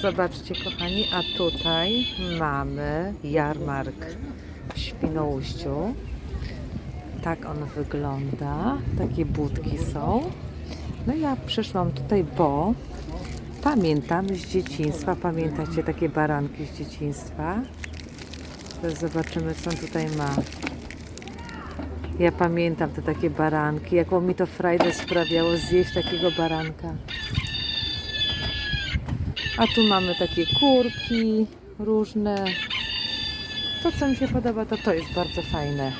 Zobaczcie, kochani, a tutaj mamy jarmark w Świnoujściu. Tak on wygląda. Takie budki są. No ja przyszłam tutaj, bo pamiętam z dzieciństwa, pamiętacie takie baranki z dzieciństwa? Zobaczymy, co on tutaj ma. Ja pamiętam te takie baranki, jaką mi to frajdę sprawiało zjeść takiego baranka. A tu mamy takie kurki różne. To, co mi się podoba, to to jest bardzo fajne.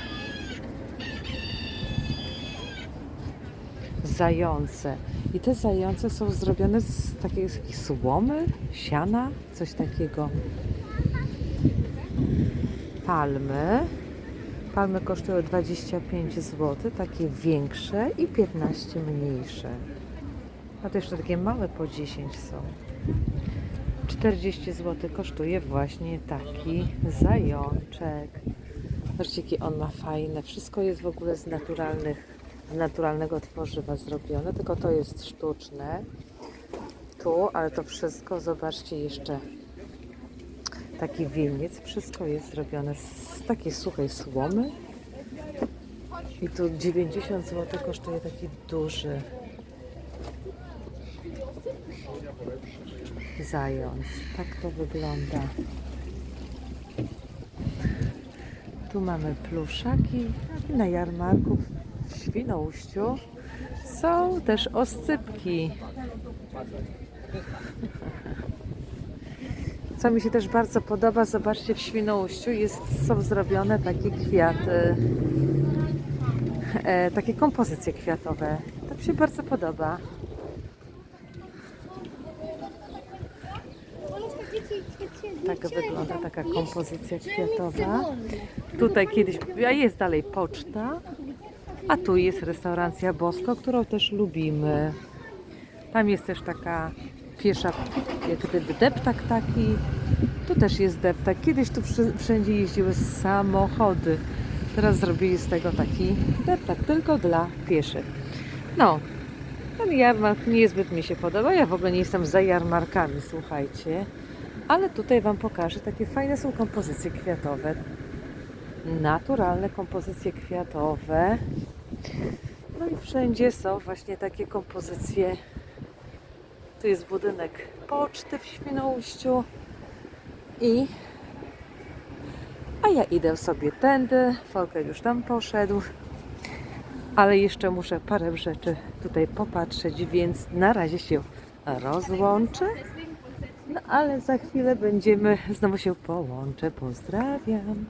Zające. I te zające są zrobione z takiej, z takiej słomy, siana, coś takiego. Palmy. Palmy kosztują 25 zł, takie większe i 15 mniejsze. A to jeszcze takie małe po 10 są. 40 zł kosztuje właśnie taki zajączek. Zobaczcie, jaki on ma fajne. Wszystko jest w ogóle z naturalnych, z naturalnego tworzywa zrobione, tylko to jest sztuczne. Tu, ale to wszystko, zobaczcie jeszcze taki wieniec. Wszystko jest zrobione z takiej suchej słomy. I tu 90 zł kosztuje taki duży zając. Tak to wygląda. Tu mamy pluszaki. Na jarmarku w Świnoujściu są też oscypki. Co mi się też bardzo podoba, zobaczcie, w Świnoujściu jest, są zrobione takie kwiaty, e, takie kompozycje kwiatowe. To mi się bardzo podoba. Tak wygląda taka kompozycja kwiatowa. Tutaj kiedyś, a jest dalej poczta, a tu jest restauracja Bosko, którą też lubimy. Tam jest też taka piesza, jak gdyby deptak taki. Tu też jest deptak. Kiedyś tu wszędzie jeździły samochody. Teraz zrobili z tego taki deptak, tylko dla pieszych. No, ten jarmark niezbyt mi się podoba. Ja w ogóle nie jestem za jarmarkami, słuchajcie. Ale tutaj Wam pokażę, takie fajne są kompozycje kwiatowe. Naturalne kompozycje kwiatowe. No i wszędzie są właśnie takie kompozycje. Tu jest budynek poczty w Świnoujściu. I a ja idę sobie tędy. Folker już tam poszedł. Ale jeszcze muszę parę rzeczy tutaj popatrzeć, więc na razie się rozłączę. No ale za chwilę będziemy, znowu się połączę. Pozdrawiam.